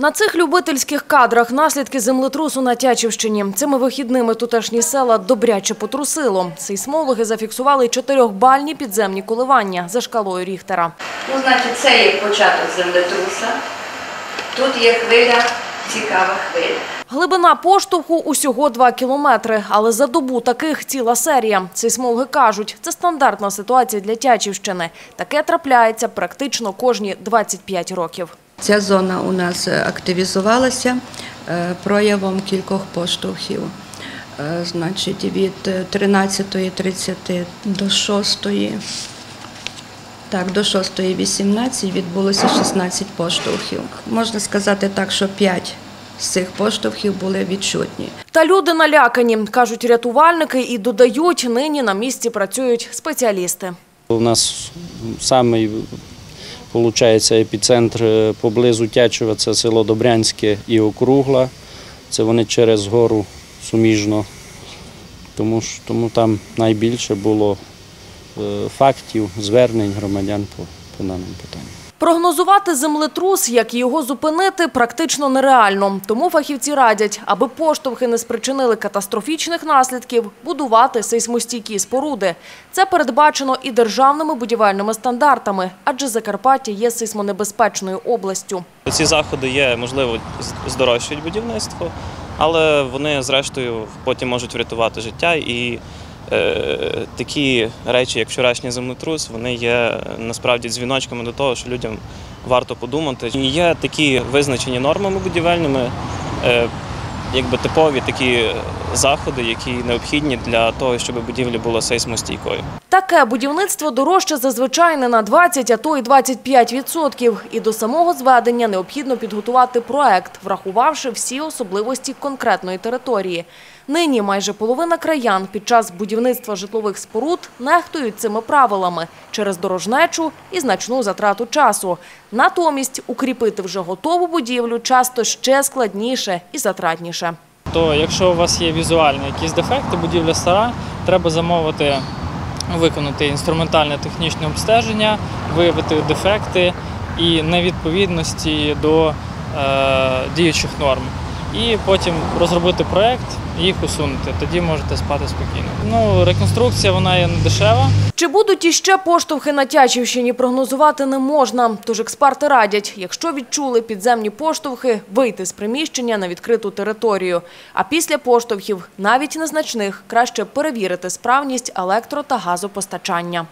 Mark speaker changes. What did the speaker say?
Speaker 1: На цих любительських кадрах наслідки землетрусу на Тячівщині. Цими вихідними тутешні села добряче потрусило. Сейсмологи зафіксували чотирьохбальні підземні коливання за шкалою Ріхтера.
Speaker 2: Ну, значить, це є початок землетруса. Тут є хвиля, цікава хвиля.
Speaker 1: Глибина поштовху усього 2 кілометри, але за добу таких ціла серія. Сейсмологи кажуть, це стандартна ситуація для Тячівщини. Таке трапляється практично кожні 25 років.
Speaker 3: Ця зона у нас е, активізувалася е, проявом кількох поштовхів. Е, Значить, від 13.30 до 6. Так, до 6.18 відбулося 16 поштовхів. Можна сказати так, що 5 з цих поштовхів були відчутні.
Speaker 1: Та люди налякані, кажуть рятувальники, і додають, нині на місці працюють спеціалісти.
Speaker 4: У нас самий виходить, епіцентр е, поблизу Тячева це село Добрянське і Округла. Це вони через гору суміжно. Тому, тому там найбільше було е, фактів, звернень громадян по, по даному питанню.
Speaker 1: Прогнозувати землетрус, як його зупинити, практично нереально. Тому фахівці радять, аби поштовхи не спричинили катастрофічних наслідків, будувати сейсмостійкі споруди. Це передбачено і державними будівельними стандартами, адже Закарпаття є сейсмонебезпечною областю.
Speaker 5: Ці заходи є, можливо, здорожчують будівництво, але вони, зрештою, потім можуть врятувати життя. І такі речі, як вчорашній землетрус, вони є е, насправді дзвіночками до того, що людям варто подумати. Є такі визначені нормами будівельними, е, якби типові такі заходи, які необхідні для того, щоб будівля була сейсмостійкою.
Speaker 1: Таке будівництво дорожче зазвичай не на 20, а то й 25 відсотків. І до самого зведення необхідно підготувати проект, врахувавши всі особливості конкретної території. Нині майже половина краян під час будівництва житлових споруд нехтують цими правилами через дорожнечу і значну затрату часу. Натомість укріпити вже готову будівлю часто ще складніше і затратніше.
Speaker 6: то якщо у вас є візуальні якісь дефекти, будівля стара, треба замовити, виконати інструментальне технічне обстеження, виявити дефекти і невідповідності до е, діючих норм. І потім розробити проект їх усунути. Тоді можете спати спокійно. Ну, реконструкція вона є не дешева.
Speaker 1: Чи будуть іще поштовхи на Тячівщині, прогнозувати не можна. Тож експерти радять, якщо відчули підземні поштовхи, вийти з приміщення на відкриту територію. А після поштовхів, навіть незначних, краще перевірити справність електро та газопостачання.